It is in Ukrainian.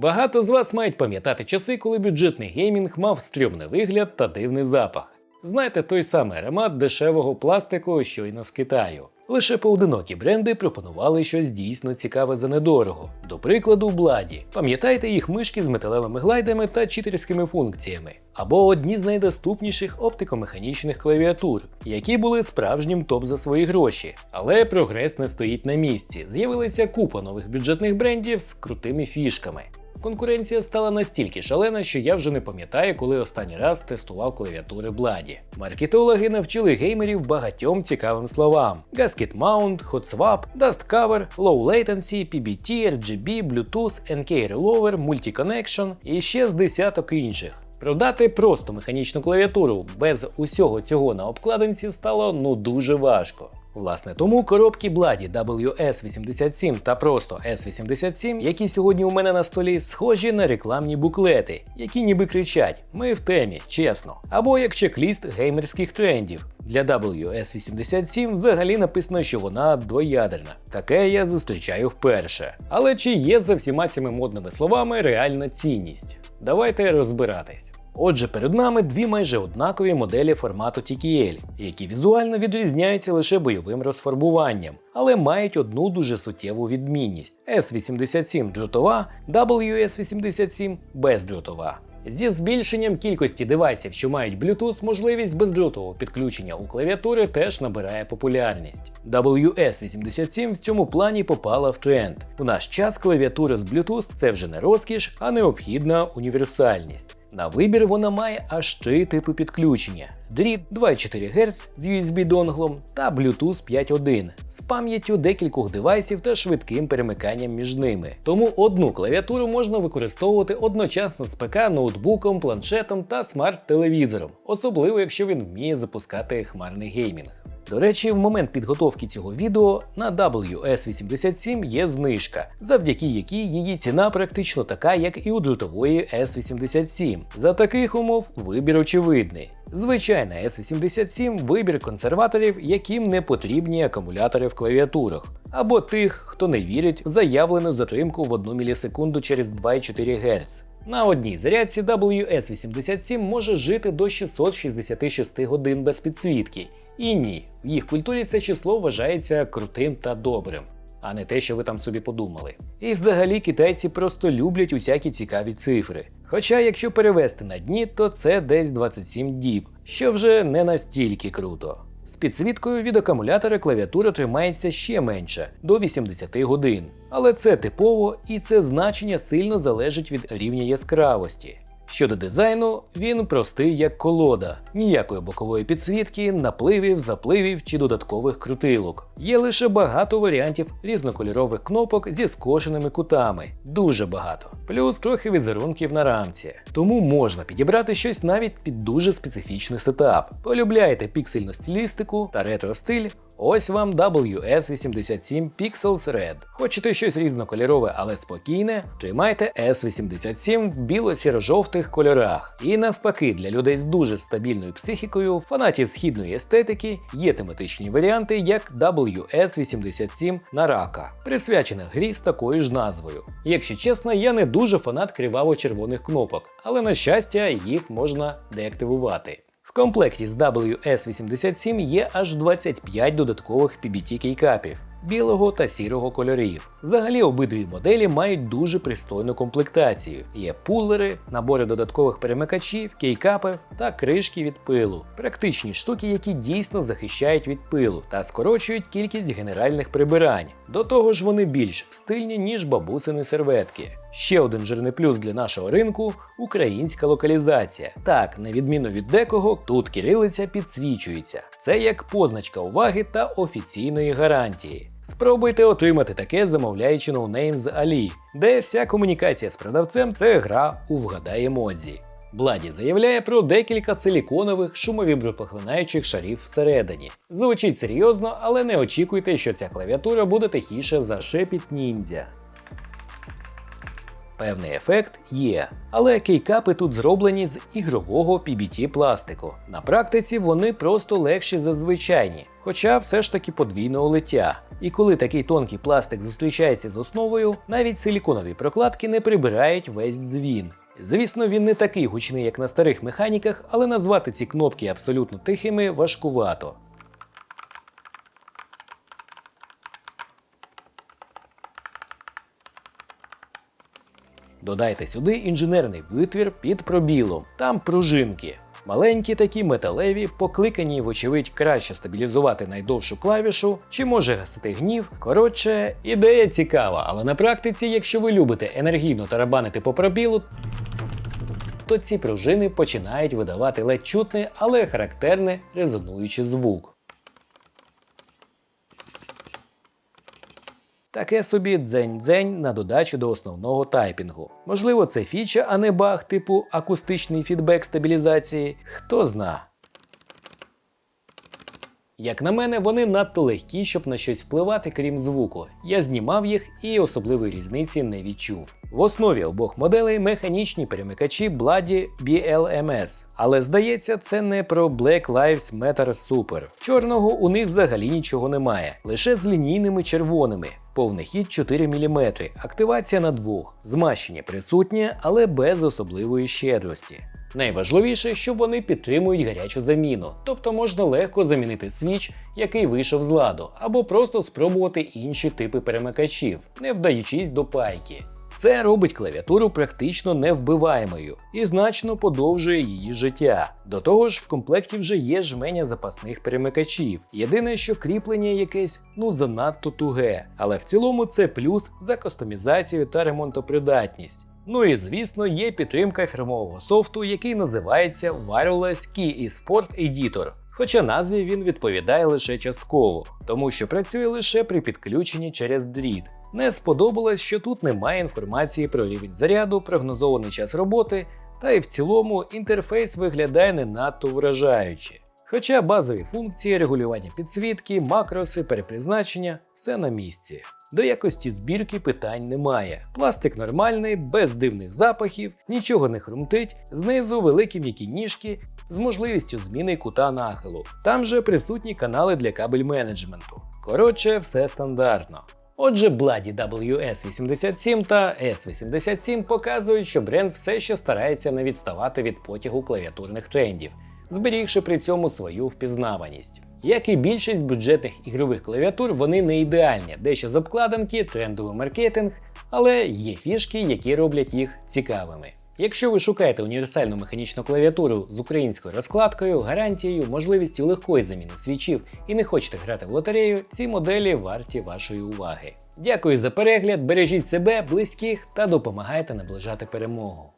Багато з вас мають пам'ятати часи, коли бюджетний геймінг мав стрьомний вигляд та дивний запах. Знаєте, той самий аромат дешевого пластику щойно з Китаю. Лише поодинокі бренди пропонували щось дійсно цікаве за недорого. До прикладу, Бладі. Пам'ятаєте їх мишки з металевими глайдами та читерськими функціями, або одні з найдоступніших оптикомеханічних клавіатур, які були справжнім топ за свої гроші. Але прогрес не стоїть на місці. З'явилася купа нових бюджетних брендів з крутими фішками. Конкуренція стала настільки шалена, що я вже не пам'ятаю, коли останній раз тестував клавіатури Бладі. Маркетологи навчили геймерів багатьом цікавим словам: Gasket Mount, Hot Swap, Dust Cover, Low Latency, PBT, RGB, Bluetooth, NK Rollover, Multi-Connection і ще з десяток інших. Продати просто механічну клавіатуру без усього цього на обкладинці стало ну дуже важко. Власне, тому коробки Бладі WS87 та просто S87, які сьогодні у мене на столі, схожі на рекламні буклети, які ніби кричать: Ми в темі, чесно. Або як чек-ліст геймерських трендів. Для WS87 взагалі написано, що вона двоядерна. Таке я зустрічаю вперше. Але чи є за всіма цими модними словами реальна цінність? Давайте розбиратись. Отже, перед нами дві майже однакові моделі формату TTL, які візуально відрізняються лише бойовим розфарбуванням, але мають одну дуже суттєву відмінність: S87 дротова, WS87 бездротова. Зі збільшенням кількості девайсів, що мають Bluetooth, можливість бездротового підключення у клавіатури теж набирає популярність. WS87 в цьому плані попала в тренд. У наш час клавіатура з Bluetooth це вже не розкіш, а необхідна універсальність. На вибір вона має аж три типи підключення: дріт 2,4 Гц з USB донглом та Bluetooth 5.1 з пам'яттю декількох девайсів та швидким перемиканням між ними. Тому одну клавіатуру можна використовувати одночасно з ПК, ноутбуком, планшетом та смарт-телевізором, особливо якщо він вміє запускати хмарний геймінг. До речі, в момент підготовки цього відео на WS87 є знижка, завдяки якій її ціна практично така, як і у дротової S87. За таких умов вибір очевидний. Звичайна S87 вибір консерваторів, яким не потрібні акумулятори в клавіатурах, або тих, хто не вірить в заявлену затримку в 1 мілісекунду через 2,4 Гц. На одній зарядці WS87 може жити до 666 годин без підсвітки. І ні, в їх культурі це число вважається крутим та добрим, а не те, що ви там собі подумали. І взагалі китайці просто люблять усякі цікаві цифри. Хоча, якщо перевести на дні, то це десь 27 діб, що вже не настільки круто. З підсвіткою від акумулятора клавіатура тримається ще менше до 80 годин. Але це типово і це значення сильно залежить від рівня яскравості. Щодо дизайну, він простий як колода, ніякої бокової підсвітки, напливів, запливів чи додаткових крутилок. Є лише багато варіантів різнокольорових кнопок зі скошеними кутами, дуже багато. Плюс трохи візерунків на рамці. Тому можна підібрати щось навіть під дуже специфічний сетап. Полюбляєте піксельну стилістику та ретро стиль. Ось вам WS87 Pixels Red. Хочете щось різнокольорове, але спокійне? Тримайте S87 в біло-сіро-жовтих кольорах. І навпаки, для людей з дуже стабільною психікою, фанатів східної естетики, є тематичні варіанти, як WS87 на рака, присвячена грі з такою ж назвою. Якщо чесно, я не дуже фанат криваво-червоних кнопок, але на щастя, їх можна деактивувати. Комплекті з WS87 є аж 25 додаткових PBT кейкапів білого та сірого кольорів. Взагалі обидві моделі мають дуже пристойну комплектацію. Є пулери, набори додаткових перемикачів, кейкапів та кришки від пилу. Практичні штуки, які дійсно захищають від пилу та скорочують кількість генеральних прибирань. До того ж вони більш стильні, ніж бабусини серветки. Ще один жирний плюс для нашого ринку українська локалізація. Так, на відміну від декого, тут кирилиця підсвічується. Це як позначка уваги та офіційної гарантії. Спробуйте отримати таке, замовляючи ноунейм з Алі, де вся комунікація з продавцем це гра у вгадай емодзі. Бладі заявляє про декілька силіконових шумовібропоглинаючих шарів всередині. Звучить серйозно, але не очікуйте, що ця клавіатура буде тихіше за шепіт ніндзя. Певний ефект є, але кейкапи тут зроблені з ігрового PBT пластику. На практиці вони просто легші за звичайні, хоча все ж таки подвійного лиття. І коли такий тонкий пластик зустрічається з основою, навіть силіконові прокладки не прибирають весь дзвін. Звісно, він не такий гучний, як на старих механіках, але назвати ці кнопки абсолютно тихими важкувато. Додайте сюди інженерний витвір під пробілом. Там пружинки. Маленькі такі металеві, покликані, вочевидь, краще стабілізувати найдовшу клавішу, чи може гасити гнів. Коротше, ідея цікава, але на практиці, якщо ви любите енергійно тарабанити по пробілу, то ці пружини починають видавати ледь чутний, але характерний резонуючий звук. Таке собі дзень-дзень на додачу до основного тайпінгу. Можливо, це фіча, а не баг типу акустичний фідбек стабілізації. Хто зна. Як на мене, вони надто легкі, щоб на щось впливати, крім звуку. Я знімав їх і особливої різниці не відчув. В основі обох моделей механічні перемикачі Bloody BLMS. Але здається, це не про Black Lives Matter Super. Чорного у них взагалі нічого немає, лише з лінійними червоними. Повний хід 4 мм, активація на двох, змащення присутнє, але без особливої щедрості. Найважливіше, що вони підтримують гарячу заміну, тобто можна легко замінити свіч, який вийшов з ладу, або просто спробувати інші типи перемикачів, не вдаючись до пайки. Це робить клавіатуру практично невбиваємою і значно подовжує її життя. До того ж, в комплекті вже є жменя запасних перемикачів. Єдине, що кріплення якесь ну занадто туге, але в цілому це плюс за кастомізацію та ремонтопридатність. Ну і звісно, є підтримка фірмового софту, який називається Wireless Key Sport Editor. Хоча назві він відповідає лише частково, тому що працює лише при підключенні через дріт. Не сподобалось, що тут немає інформації про рівень заряду, прогнозований час роботи, та й в цілому інтерфейс виглядає не надто вражаюче. Хоча базові функції регулювання підсвітки, макроси, перепризначення все на місці. До якості збірки питань немає. Пластик нормальний, без дивних запахів, нічого не хрумтить, знизу великі м'які ніжки з можливістю зміни кута нахилу. Там же присутні канали для кабель менеджменту. Коротше, все стандартно. Отже, Bloody WS87 та S87 показують, що бренд все ще старається не відставати від потягу клавіатурних трендів, зберігши при цьому свою впізнаваність. Як і більшість бюджетних ігрових клавіатур, вони не ідеальні, дещо з обкладинки, трендовий маркетинг, але є фішки, які роблять їх цікавими. Якщо ви шукаєте універсальну механічну клавіатуру з українською розкладкою, гарантією, можливістю легкої заміни свічів і не хочете грати в лотерею, ці моделі варті вашої уваги. Дякую за перегляд, бережіть себе, близьких та допомагайте наближати перемогу.